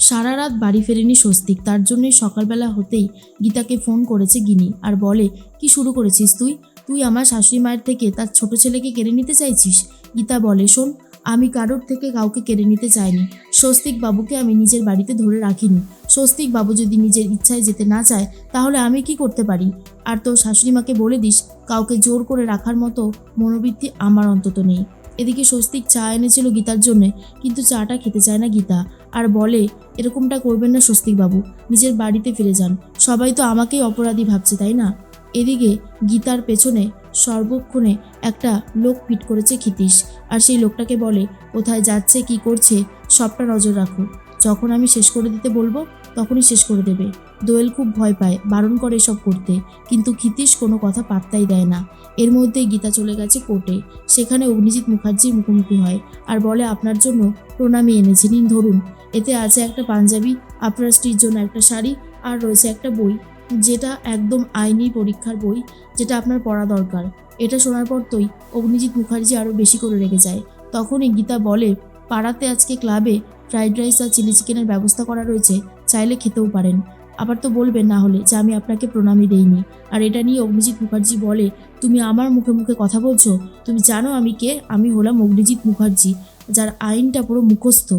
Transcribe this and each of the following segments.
সারা রাত বাড়ি ফেরেনি স্বস্তিক। তার জন্যই সকালবেলা হতেই গীতাকে ফোন করেছে গিনি আর বলে, কি শুরু করেছিস তুই? তুই আমার শাশুড়ি মায়ের থেকে তার ছোট ছেলেকে কেড়ে নিতে চাইছিস? গীতা বলে, শোন, আমি কারোর থেকে কাউকে কেড়ে নিতে চাইনি। স্বস্তিক বাবুকে আমি নিজের বাড়িতে ধরে রাখিনি। স্বস্তিক বাবু যদি নিজের ইচ্ছায় যেতে না চায়, তাহলে আমি কি করতে পারি? আর তোর শাশুড়ি মাকে বলে দিস, কাউকে জোর করে রাখার মতো মনোবৃত্তি আমার অন্তত নেই। এদিকে স্বস্তিক চা এনেছিল গীতার জন্যে, কিন্তু চাটা খেতে চায় না গীতা। আর বলে, এরকমটা করবেন না স্বস্তিকবাবু নিজের বাড়িতে ফিরে যান। সবাই তো আমাকেই অপরাধী ভাবছে, তাই না? এদিকে গীতার পেছনে সর্বক্ষণে একটা লোক পিট করেছে ক্ষিতীশ। আর সেই লোকটাকে বলে, কোথায় যাচ্ছে, কি করছে, সবটা নজর রাখো। যখন আমি শেষ করে দিতে বলব, তখনই শেষ করে দেবে। দোয়েল খুব ভয় পায়, বারণ করে এসব করতে। কিন্তু ক্ষিতীশ কোনো কথা পাত্তাই দেয় না। এর মধ্যেই গীতা চলে গেছে কোর্টে। সেখানে অগ্নিজিৎ মুখার্জির মুখোমুখি হয় আর বলে, আপনার জন্য প্রণামী এনেছি। নিন, ধরুন। এতে আছে একটা পাঞ্জাবি, আপনার স্ত্রীর জন্য একটা শাড়ি আর রয়েছে একটা বই, যেটা একদম আইনি পরীক্ষার বই, যেটা আপনার পড়া দরকার। এটা শোনার পর তোই অগ্নিজিৎ মুখার্জি আরও বেশি করে রেগে যায়। তখনই গীতা বলে, পাড়াতে আজকে ক্লাবে ফ্রাইড রাইস আর চিলি চিকেনের ব্যবস্থা করা রয়েছে, চাইলে খেতেও পারেন। আবার তো বলবেন না হলে যে আমি আপনাকে প্রণামী দেইনি। আর এটা নিয়ে অগ্নিজিৎ মুখার্জি বলে, তুমি আমার মুখে মুখে কথা বলছো? তুমি জানো আমি কে? আমি হলাম অগ্নিজিৎ মুখার্জি, যার আইনটা পুরো মুখস্থ।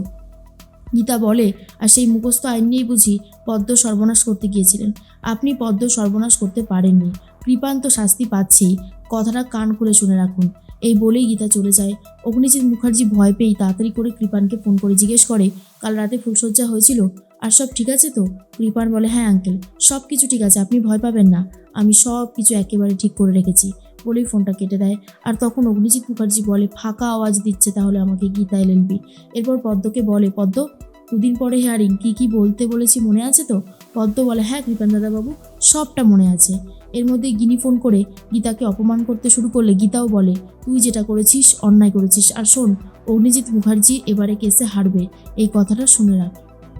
গীতা বলে, আর সেই মুখস্থ আইন নিয়েই বুঝি পদ্ম সর্বনাশ করতে গিয়েছিলেন। আপনি পদ্ম সর্বনাশ করতে পারেননি। কৃপান্ত শাস্তি পাচ্ছেই কথাটা কান খুলে শুনে রাখুন। এই বলেই গীতা চলে যায়। অগ্নিজিৎ মুখার্জি ভয় পেয়েই তাড়াতাড়ি করে কৃপানকে ফোন করে জিজ্ঞেস করে, কাল রাতে ফুলসজ্জা হয়েছিল? আর সব ঠিক আছে তো? কৃপান বলে হ্যাঁ আঙ্কেল সব কিছু ঠিক আছে, আপনি ভয় পাবেন না। আমি সব কিছু একেবারে ঠিক করে রেখেছি, বলেই ফোনটা কেটে দেয়। আর তখন অগ্নিজিৎ মুখার্জি বলে, ফাঁকা আওয়াজ দিচ্ছে তাহলে আমাকে গীতা এলএলবি এরপর পদ্মকে বলে, পদ্ম, দুদিন পরে হেয়ারিং কি কি বলতে বলেছি মনে আছে তো? পদ্ম বলে হ্যাঁ কৃপান দাদাবাবু, সবটা মনে আছে। এর মধ্যে গিনি ফোন করে গীতাকে অপমান করতে শুরু করলে গীতাও বলে, তুই যেটা করেছিস, অন্যায় করেছিস। আর শোন অগ্নিজিৎ মুখার্জি এবারে কেসে হারবে। এই কথাটা শুনে রাখ।